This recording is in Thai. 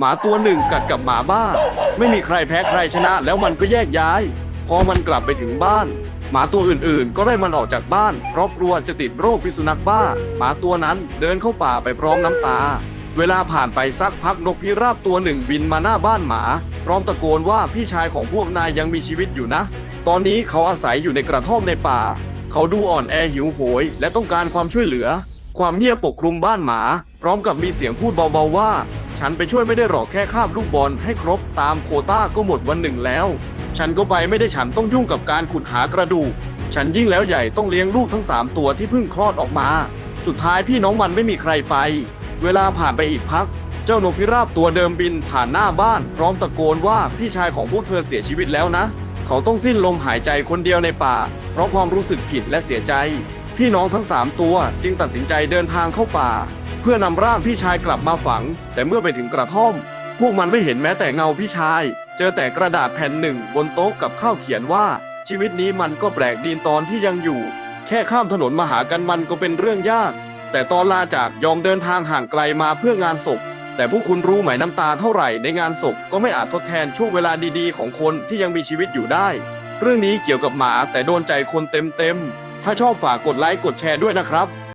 หมาตัวหนึ่งกัดกับหมาบ้า ไม่มีใครแพ้ใครชนะ แล้วมันก็แยกย้าย พอมันกลับไปถึงบ้าน หมาตัวอื่นๆ ก็ได้มันออกจากบ้าน เพราะกลัวจะติดโรคพิษสุนัขบ้า หมาตัวนั้นเดินเข้าป่าไปพร้อมน้ำตา เวลาผ่านไปสักพักนกพิราบตัวหนึ่งบินมาหน้าบ้านหมา พร้อมตะโกนว่าพี่ชายของพวกนายยังมีชีวิตอยู่นะ ตอนนี้เขาอาศัยอยู่ในกระท่อมในป่า เขาดูอ่อนแอหิวโหย และต้องการความช่วยเหลือ ความเงียบปกคลุมบ้านหมา พร้อมกับมีเสียงพูดเบาๆว่า ฉันไปช่วยไม่ได้หรอกแค่คาบลูกบอลให้ครบตามโคต้าก็หมดวันหนึ่งแล้ว ฉันก็ไปไม่ได้ฉันต้องยุ่งกับการขุดหากระดูก ฉันยิ่งแล้วใหญ่ต้องเลี้ยงลูกทั้งสามตัวที่เพิ่งคลอดออกมา สุดท้ายพี่น้องมันไม่มีใครไป เวลาผ่านไปอีกพัก เจ้านกพิราบตัวเดิมบินผ่านหน้าบ้าน พร้อมตะโกนว่าพี่ชายของพวกเธอเสียชีวิตแล้วนะ เขาต้องสิ้นลมหายใจคนเดียวในป่า เพราะความรู้สึกผิดและเสียใจ พี่น้องทั้งสามตัวจึงตัดสินใจเดินทางเข้าป่า เพื่อนำร่างพี่ชายกลับมาฝัง แต่เมื่อไปถึงกระท่อม พวกมันไม่เห็นแม้แต่เงาพี่ชาย เจอแต่กระดาษแผ่นหนึ่งบนโต๊ะกับข้าวเขียนว่า ชีวิตนี้มันก็แปลกดีนตอนที่ยังอยู่ แค่ข้ามถนนมาหากันมันก็เป็นเรื่องยาก แต่ตอนลาจากยอมเดินทางห่างไกลมาเพื่องานศพ แต่พวกคุณรู้ไหมน้ำตาเท่าไหร่ในงานศพก็ไม่อาจทดแทนช่วงเวลาดีๆ ของคนที่ยังมีชีวิตอยู่ได้ เรื่องนี้เกี่ยวกับหมาแต่โดนใจคนเต็มๆถ้าชอบฝากกดไลค์กดแชร์ด้วยนะครับ